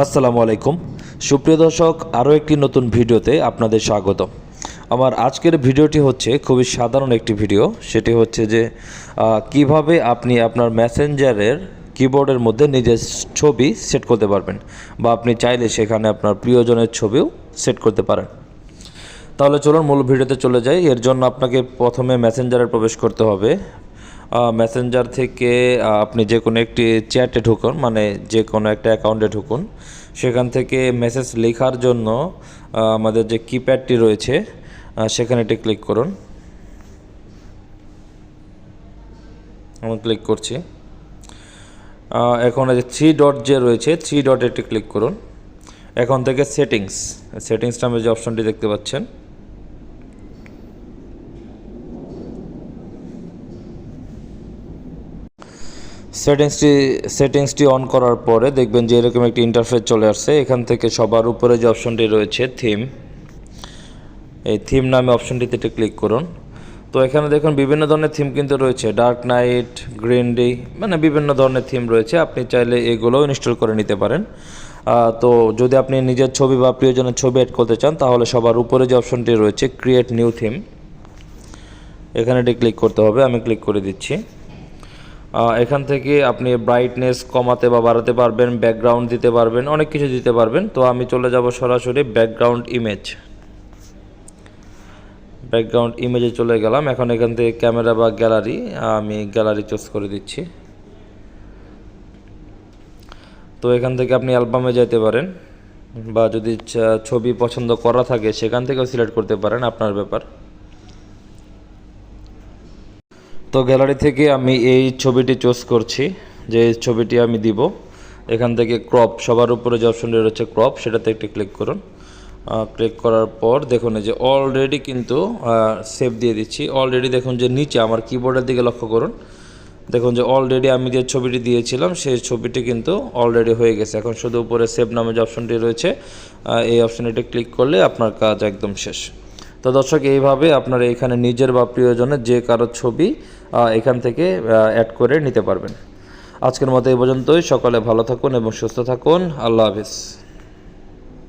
আসসালামু আলাইকুম। সুপ্রিয় দর্শক, আরও একটি নতুন ভিডিওতে আপনাদের স্বাগত আমার আজকের ভিডিওটি হচ্ছে খুবই সাধারণ একটি ভিডিও। সেটি হচ্ছে যে কীভাবে আপনি আপনার মেসেঞ্জারের কিবোর্ডের মধ্যে নিজের ছবি সেট করতে পারবেন বা আপনি চাইলে সেখানে আপনার প্রিয়জনের ছবিও সেট করতে পারেন। তাহলে চলুন মূল ভিডিওতে চলে যাই। এর জন্য আপনাকে প্রথমে মেসেঞ্জারে প্রবেশ করতে হবে। মেসেঞ্জার থেকে আপনি যে কোনো একটি চ্যাটে ঢুকুন মানে যে কোনো একটা অ্যাকাউন্টে ঢুকুন। সেখান থেকে মেসেজ লেখার জন্য আমাদের যে কিপ্যাডটি রয়েছে সেখানে এটি ক্লিক করুন। আমি ক্লিক করছি। এখন যে থ্রি ডট যে রয়েছে থ্রি ডট এটি ক্লিক করুন। এখন থেকে সেটিংস সেটিংস নামে যে অপশনটি দেখতে পাচ্ছেন সেটিংসটি সেটিংসটি অন করার পরে দেখবেন যে এরকম একটি ইন্টারফেস চলে আসছে। এখান থেকে সবার উপরে যে অপশনটি রয়েছে থিম এই থিম নামে অপশনটিতে ক্লিক করুন। তো এখানে দেখুন বিভিন্ন ধরনের থিম কিন্তু রয়েছে। ডার্ক নাইট গ্রিন ডে মানে বিভিন্ন ধরনের থিম রয়েছে। আপনি চাইলে এগুলোও ইনস্টল করে নিতে পারেন। তো যদি আপনি নিজের ছবি বা প্রিয়জনের ছবি অ্যাড করতে চান, তাহলে সবার উপরে যে অপশনটি রয়েছে ক্রিয়েট নিউ থিম এখানে এটি ক্লিক করতে হবে। আমি ক্লিক করে দিচ্ছি। এখান থেকে আপনি ব্রাইটনেস কমাতে বা বাড়াতে পারবেন ব্যাকগ্রাউন্ড দিতে পারবেন, অনেক কিছু দিতে পারবেন। তো আমি চলে যাব সরাসরি ব্যাকগ্রাউন্ড ইমেজ ব্যাকগ্রাউন্ড ইমেজে চলে গেলাম। এখন এখান থেকে ক্যামেরা বা গ্যালারি আমি গ্যালারি চুজ করে দিচ্ছি। তো এখান থেকে আপনি অ্যালবামে যেতে পারেন, বা যদি ছবি পছন্দ করা থাকে, সেখান থেকেও সিলেক্ট করতে পারেন, আপনার ব্যাপার। তো গ্যালারি থেকে আমি এই ছবিটি চুজ করছি, যে ছবিটি আমি দিব। এখান থেকে ক্রপ সবার উপরে যে অপশনটি রয়েছে ক্রপ সেটাতে একটি ক্লিক করুন। ক্লিক করার পর দেখুন এই যে অলরেডি কিন্তু সেভ দিয়ে দিচ্ছি। অলরেডি দেখুন যে নিচে আমার কিবোর্ডের দিকে লক্ষ্য করুন। দেখুন যে অলরেডি আমি যে ছবিটি দিয়েছিলাম, সেই ছবিটি কিন্তু অলরেডি হয়ে গেছে। এখন শুধু উপরে সেভ নামে যে অপশনটি রয়েছে এই অপশনটি ক্লিক করলে আপনার কাজ একদম শেষ। তো দর্শক, এইভাবে আপনারা এখানে নিজের বা প্রিয়জনের যে কারও ছবি এখান থেকে অ্যাড করে নিতে পারবেন। আজকের মতো এই পর্যন্তই। সকলে ভালো থাকুন এবং সুস্থ থাকুন। আল্লাহ হাফিজ।